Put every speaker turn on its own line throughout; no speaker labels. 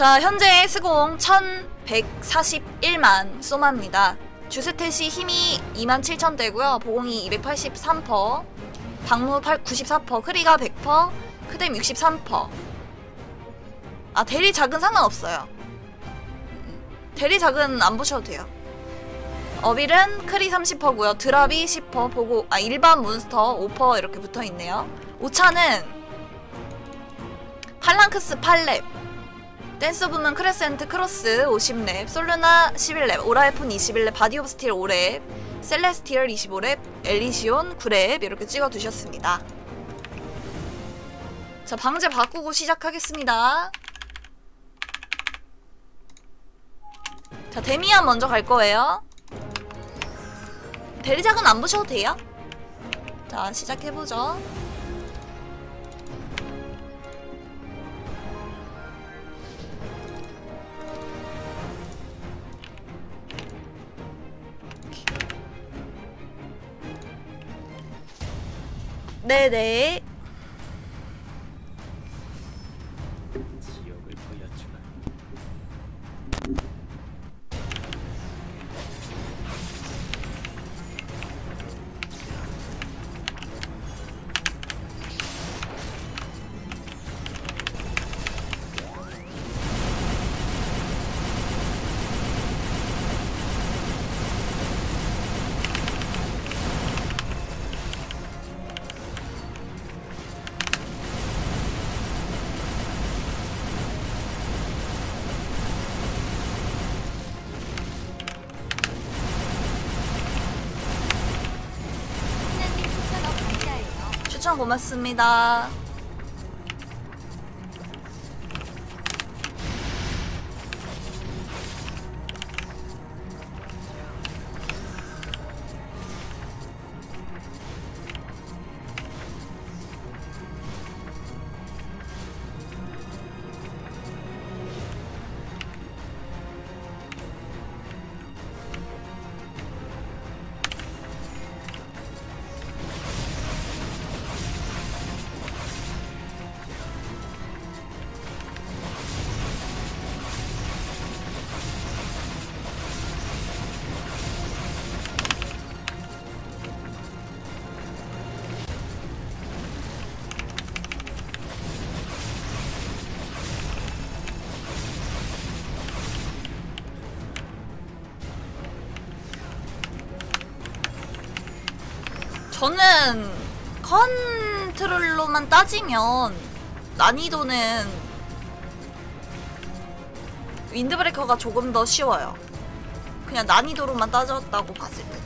자 현재 스공 1141만 소마입니다 주스탯이 힘이 27,000대고요 보공이 283%, 방무 8, 94%, 크리가 100%, 크뎀 63%. 아 대리 작은 상관없어요. 대리 작은 안 보셔도 돼요. 어빌은 크리 30%고요. 드랍이 10%, 보고 아 일반 몬스터 5% 이렇게 붙어 있네요. 오차는 팔랑크스 8렙, 댄스 부문 크레센트 크로스 50렙, 솔루나 11렙, 오라이폰 21렙, 바디 오브 스틸 5렙, 셀레스티얼 25렙, 엘리시온 9렙 이렇게 찍어 두셨습니다. 자, 방제 바꾸고 시작하겠습니다. 자, 데미안 먼저 갈 거예요. 대리작은 안 보셔도 돼요. 자, 시작해보죠. 네네.
추천
고맙습니다. 저는 컨트롤로만 따지면 난이도는 윈드브레이커가 조금 더 쉬워요. 그냥 난이도로만 따졌다고 봤을 때.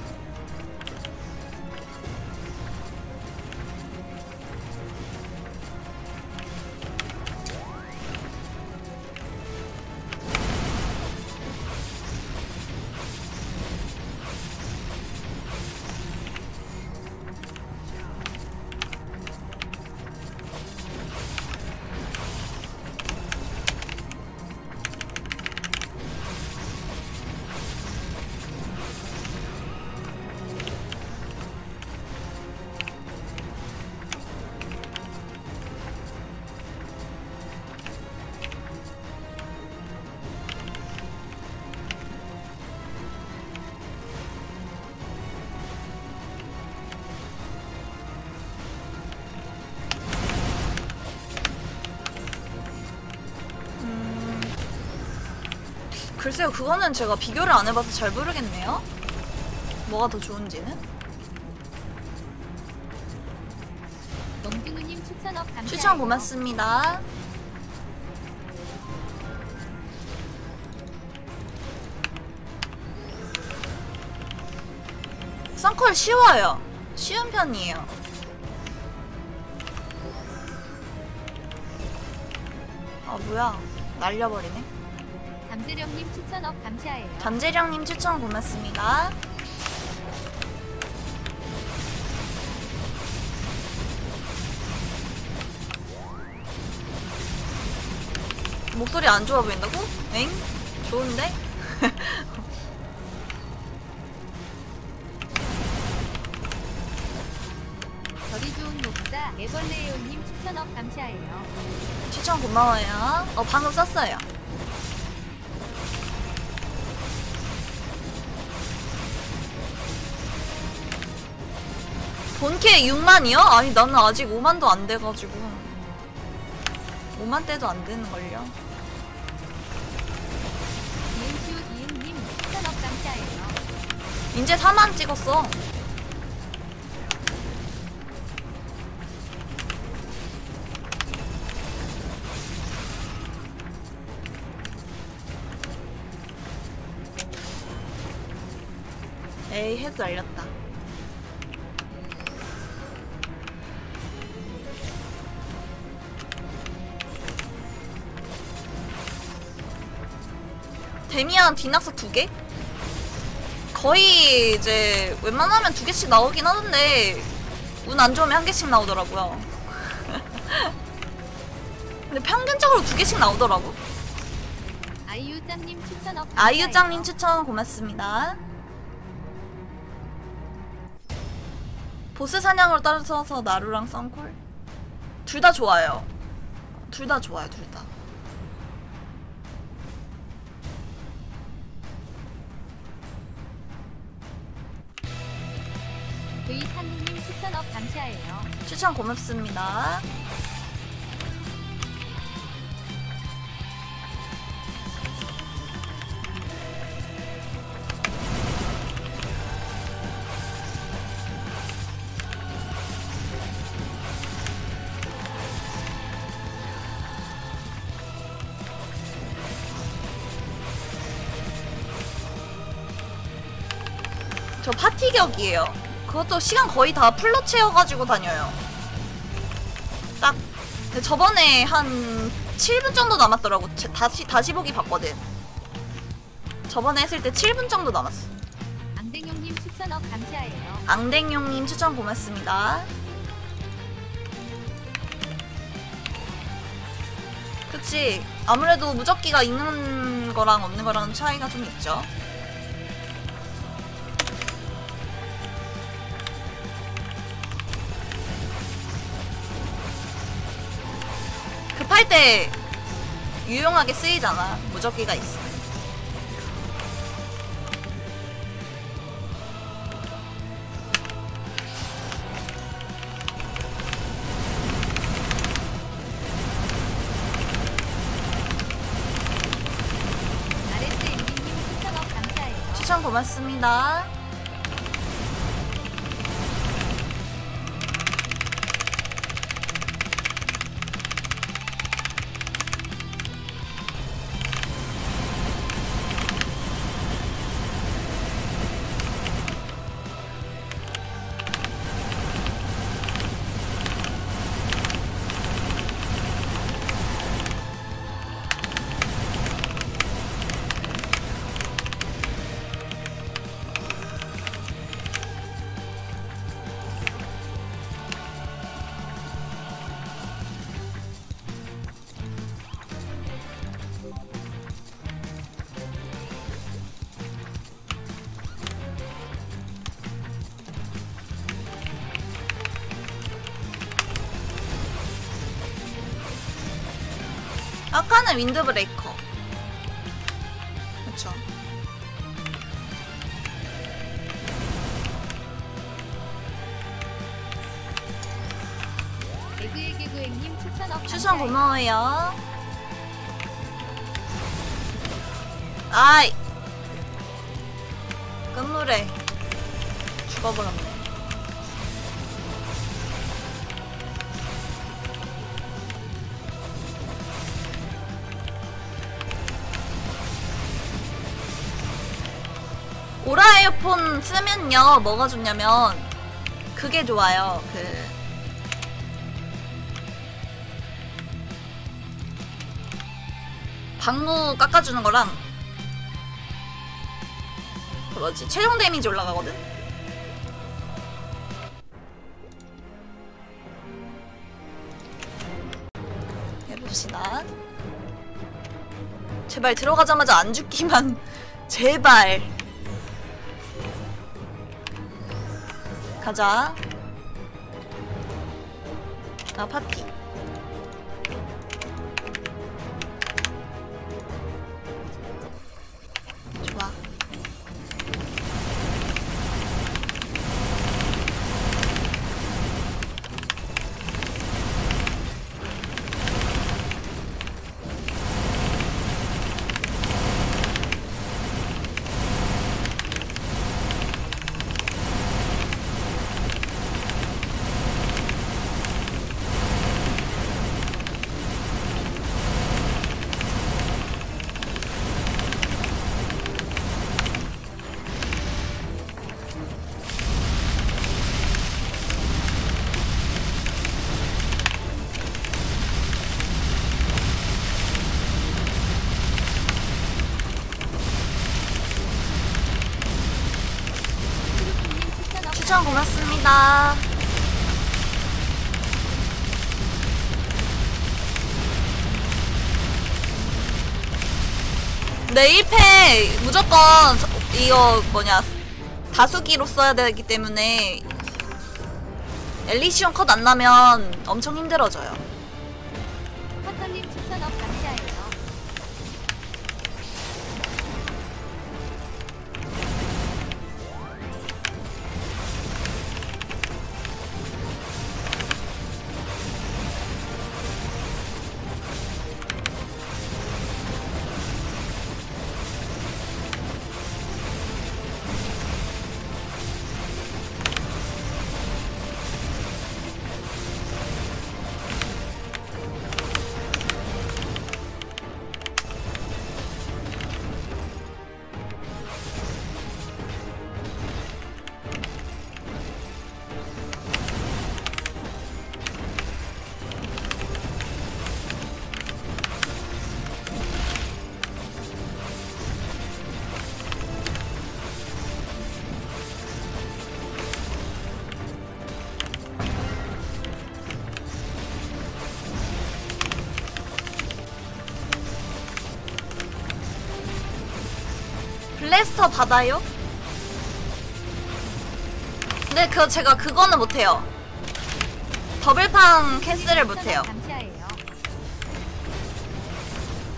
글쎄요, 그거는 제가 비교를 안 해봐서 잘 모르겠네요. 뭐가 더 좋은지는?
농준우님 추천업 감사해요.
추천 고맙습니다. 썬컬 쉬워요. 쉬운 편이에요. 아 뭐야 날려버리네.
담재령님 추천업 감사해요.
잠재령님 추천 고맙습니다. 목소리 안 좋아 보인다고? 엥? 좋은데?
별이 좋은 목사 애벌레요님 추천업 감사해요.
추천 고마워요. 어 방금 썼어요. 본캐 6만이요? 아니 나는 아직 5만도 안 돼가지고 5만 대도 안 되는걸요. 이제 4만 찍었어 에이 해도 날렸다 데미안 디낙스 두 개? 거의 이제 웬만하면 두 개씩 나오긴 하는데 운 안 좋으면 한 개씩 나오더라고요. 근데 평균적으로 두 개씩 나오더라고.
아이유짱님 추천업 감사해요.
아이유짱님 추천 고맙습니다. 보스 사냥으로 따라서 나루랑 썬콜 둘 다 좋아요. 둘 다 좋아요, 둘 다.
추천업 감사해요.
추천 고맙습니다. 저 파티격이에요. 그것도 시간 거의 다 풀로 채워가지고 다녀요. 딱 근데 저번에 한 7분 정도 남았더라고. 제- 다시 다시 보기 봤거든. 저번에 했을 때 7분 정도 남았어.
앙댕용님 추천업 감사해요.
앙댕용님 추천 고맙습니다. 그치. 아무래도 무적기가 있는 거랑 없는 거랑 차이가 좀 있죠. 할 때 유용하게 쓰이잖아. 무적기가 있어.
추천
고맙습니다. 아까는 윈드브레이커. 그쵸.
개그의 개그행님 추천업
추천
감사해요.
고마워요. 아이. 끝물에 죽어버렸네. 에어폰 쓰면요 뭐가 좋냐면 그게 좋아요 그. 방무 깎아주는 거랑 그 뭐지? 최종 데미지 올라가거든? 해봅시다. 제발 들어가자마자 안 죽기만 제발 가자. 나 파티 추천 고맙습니다. 네, 1패 무조건 서- 이거 뭐냐 다수기로 써야 되기 때문에 엘리시온 컷 안 나면 엄청 힘들어져요. 블래스터 받아요? 근데 그 제가 그거는 못해요. 더블팡 캔슬을 못해요.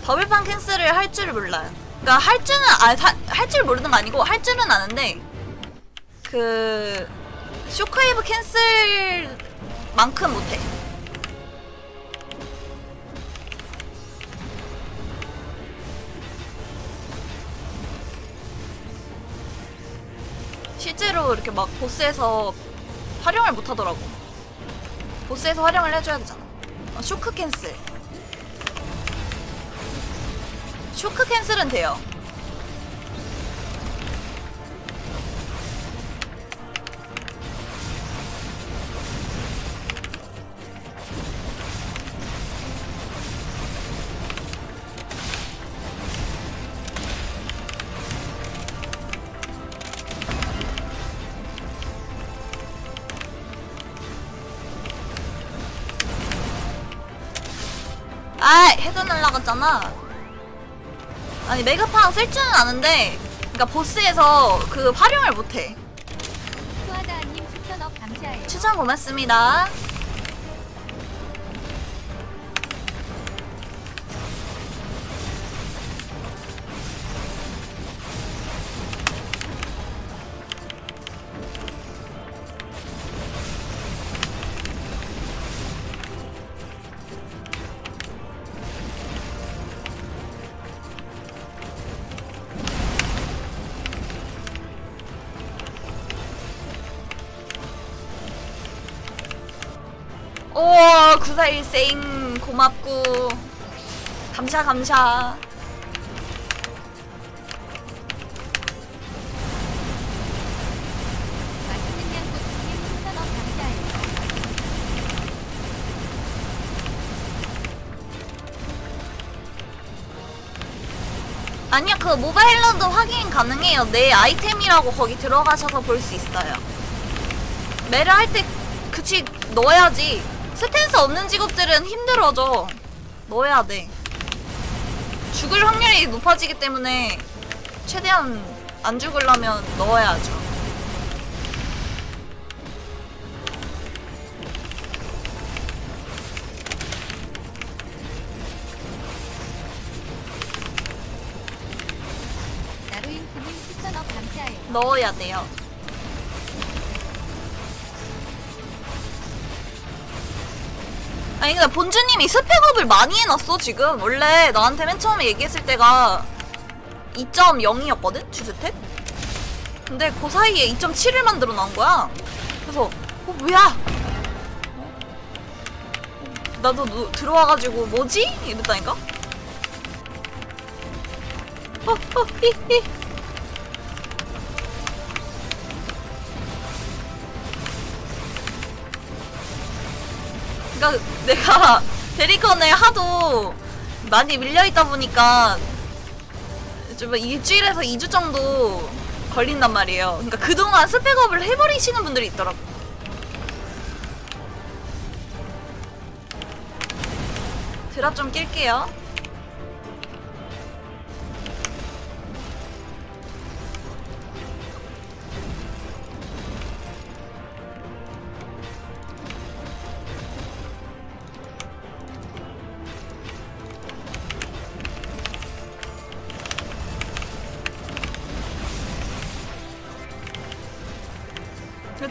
더블팡 캔슬을 할 줄을 몰라요. 그러니까 할 줄은 아할 줄 모르는 거 아니고 할 줄은 아는데 그 쇼크웨이브 캔슬만큼 못해. 실제로 이렇게 막 보스에서 활용을 못 하더라고. 보스에서 활용을 해줘야 되잖아. 어, 쇼크 캔슬. 쇼크 캔슬은 돼요. 아, 헤드 날라갔잖아. 아니 메가팡 쓸 줄은 아는데 그러니까 보스에서 그 활용을 못해.
추천
고맙습니다 오 구사일생 고맙고. 감사 감사. 아니요 그 모바일로도 확인 가능해요. 내 아이템이라고 거기 들어가셔서 볼 수 있어요. 매를 할 때 그치 넣어야지 스탠스 없는 직업들은 힘들어져. 넣어야 돼. 죽을 확률이 높아지기 때문에 최대한 안 죽으려면 넣어야죠. 넣어야 돼요 아니 근데 본주님이 스펙업을 많이 해놨어 지금 원래 나한테 맨 처음에 얘기했을 때가 2.0이었거든 주스탯 근데 그 사이에 2.7을 만들어 놓은 거야 그래서 어 뭐야 어? 나도 누- 들어와가지고 뭐지? 이랬다니까 어, 어, 히, 히. 그러니까 내가 데리컨을 하도 많이 밀려있다 보니까 좀 일주일에서 2주 정도 걸린단 말이에요. 그러니까 그동안 스펙업을 해버리시는 분들이 있더라고. 드랍 좀 낄게요.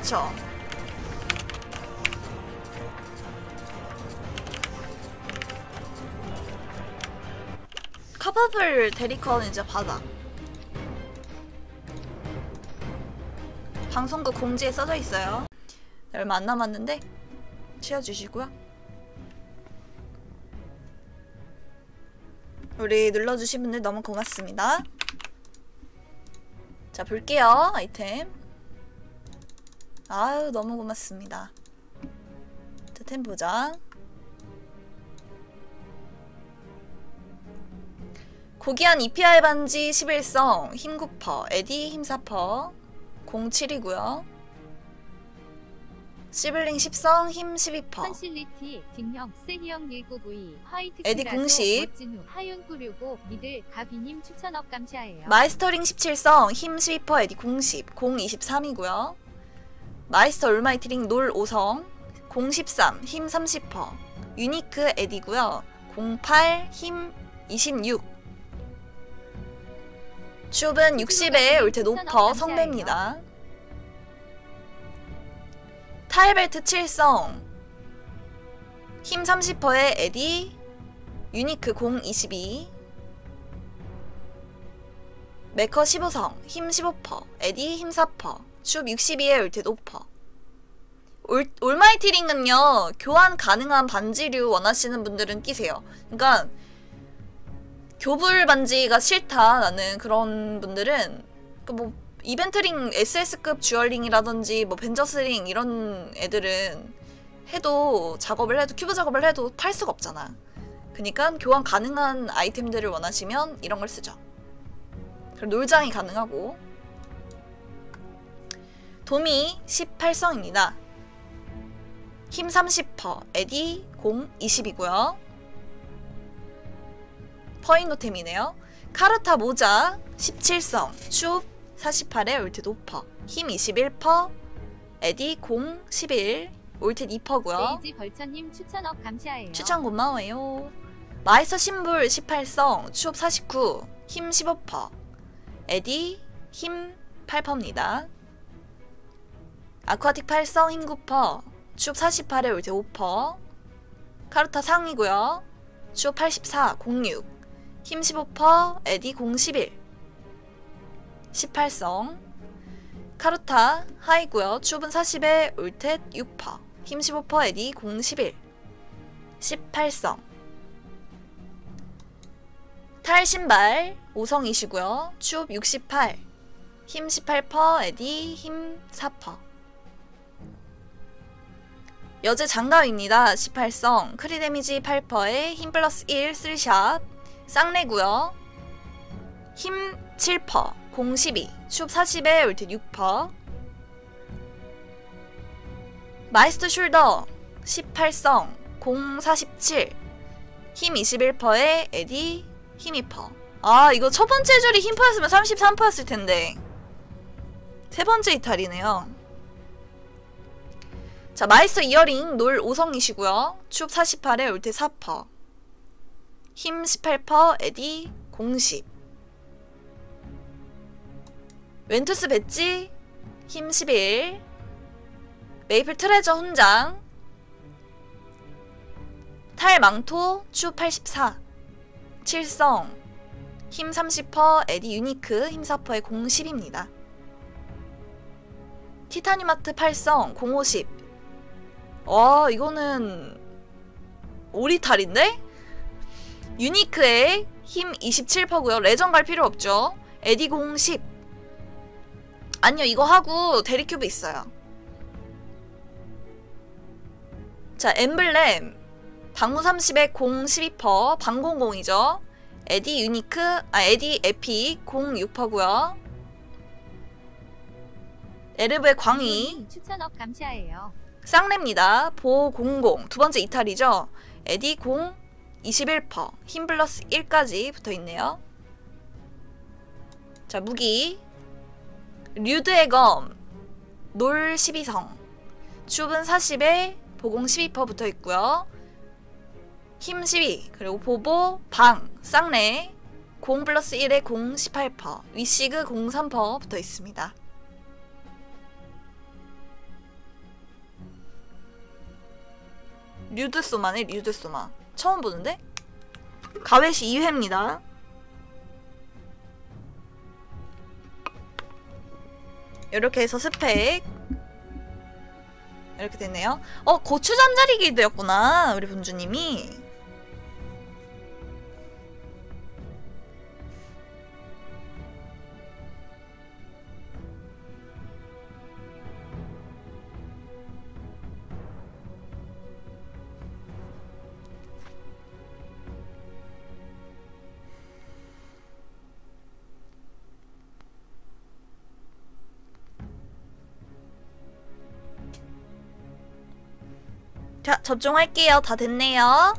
그쵸. 카파블 데리컨 이제 받아. 방송국 공지에 써져 있어요. 얼마 안 남았는데 치워주시고요. 우리 눌러주신 분들 너무 고맙습니다. 자 볼게요 아이템. 아유 너무 고맙습니다. 템 보자. 고귀한 EPR 반지 11성 힘 9퍼 에디 힘 4퍼 07이고요. 시블링 10성 힘 12퍼
컨실리티 딩형 세희형 1992 화이트
에디 공식.
하윤 꾸르고 미들 가비님 추천업 감사해요.
마이스터링 17성 힘 12퍼 에디 010 023이고요. 마이스터 올마이트링 놀 5성 013 힘 30퍼 유니크 에디고요. 08 힘 26 슈은 60에 올테 노퍼 성배입니다. 타일벨트 7성 힘 30퍼의 에디 유니크 022 메커 15성 힘 15퍼 에디 힘4 퍼슈 62에 올테 노퍼 올, 올마이티 링은요 교환 가능한 반지류 원하시는 분들은 끼세요. 그러니까 교불 반지가 싫다 나는 그런 분들은 그 뭐 이벤트링 SS급 주얼링이라든지 뭐 벤저스링 이런 애들은 해도 작업을 해도 큐브 작업을 해도 팔 수가 없잖아. 그니까 교환 가능한 아이템들을 원하시면 이런 걸 쓰죠. 그리고 놀장이 가능하고 도미 18성입니다 힘 30퍼 에디 0 20이고요 퍼인 노템이네요. 카르타 모자 17성 슈 48에 올트 노퍼 힘 21퍼 에디 0 11 올트 2퍼고요.
데이지 벌처님 추천업 감사해요.
추천 고마워요. 마이서 신불 18성 추업 49 힘 15퍼 에디 힘 8퍼입니다. 아쿠아틱 8성 힘 9퍼 추업 48에 올트 5퍼 카르타 상이고요. 추업 84 06 힘 15퍼, 에디 011 18성 카루타 하이고요. 추분 40에 울텟 6퍼 힘 15퍼, 에디 011 18성 탈 신발 5성이시고요. 추업 68 힘 18퍼, 에디 힘 4퍼 여제 장갑입니다. 18성 크리 데미지 8퍼에 힘 플러스 1 3샷 쌍내고요. 힘 7퍼, 공 12, 슈 40에 울트 6퍼. 마이스터 숄더 18성, 공 47, 힘 21퍼에 에디 힘 2퍼. 아 이거 첫 번째 줄이 힘 퍼였으면 33퍼였을 텐데 세 번째 이탈이네요. 자 마이스터 이어링 놀 5성이시고요. 춥 48에 울트 4퍼. 힘 18퍼 에디 010 웬투스 배지 힘 11 메이플 트레저 훈장. 탈 망토 추84 칠성. 힘 30퍼 에디 유니크 힘 4퍼의 010입니다. 티타늄아트 8성 050 와 이거는 오리탈인데? 유니크의 힘 27퍼고요. 레전 갈 필요 없죠. 에디 010 아니요 이거 하고 데리큐브 있어요. 자 엠블렘 방무 30에 012퍼 방공공이죠. 에디 유니크 아 에디 에픽 06퍼고요. 에르브의 광희
님 추천업 감사해요.
쌍레입니다. 보00 두 번째 이탈이죠. 에디 0 21퍼 힘 플러스 1까지 붙어 있네요. 자 무기 류드의 검, 놀 12성, 춥은 40에 보공 12퍼 붙어 있고요. 힘 12, 그리고 보보, 방, 쌍레, 0 플러스 1에 0 18퍼, 위시그 0 3퍼 붙어 있습니다. 류드소마네 류드소마. 처음 보는데? 가웨시 2회입니다. 이렇게 해서 스펙. 이렇게 됐네요. 어 고추 잠자리 길드였구나 우리 분주님이 자 접종할게요. 다 됐네요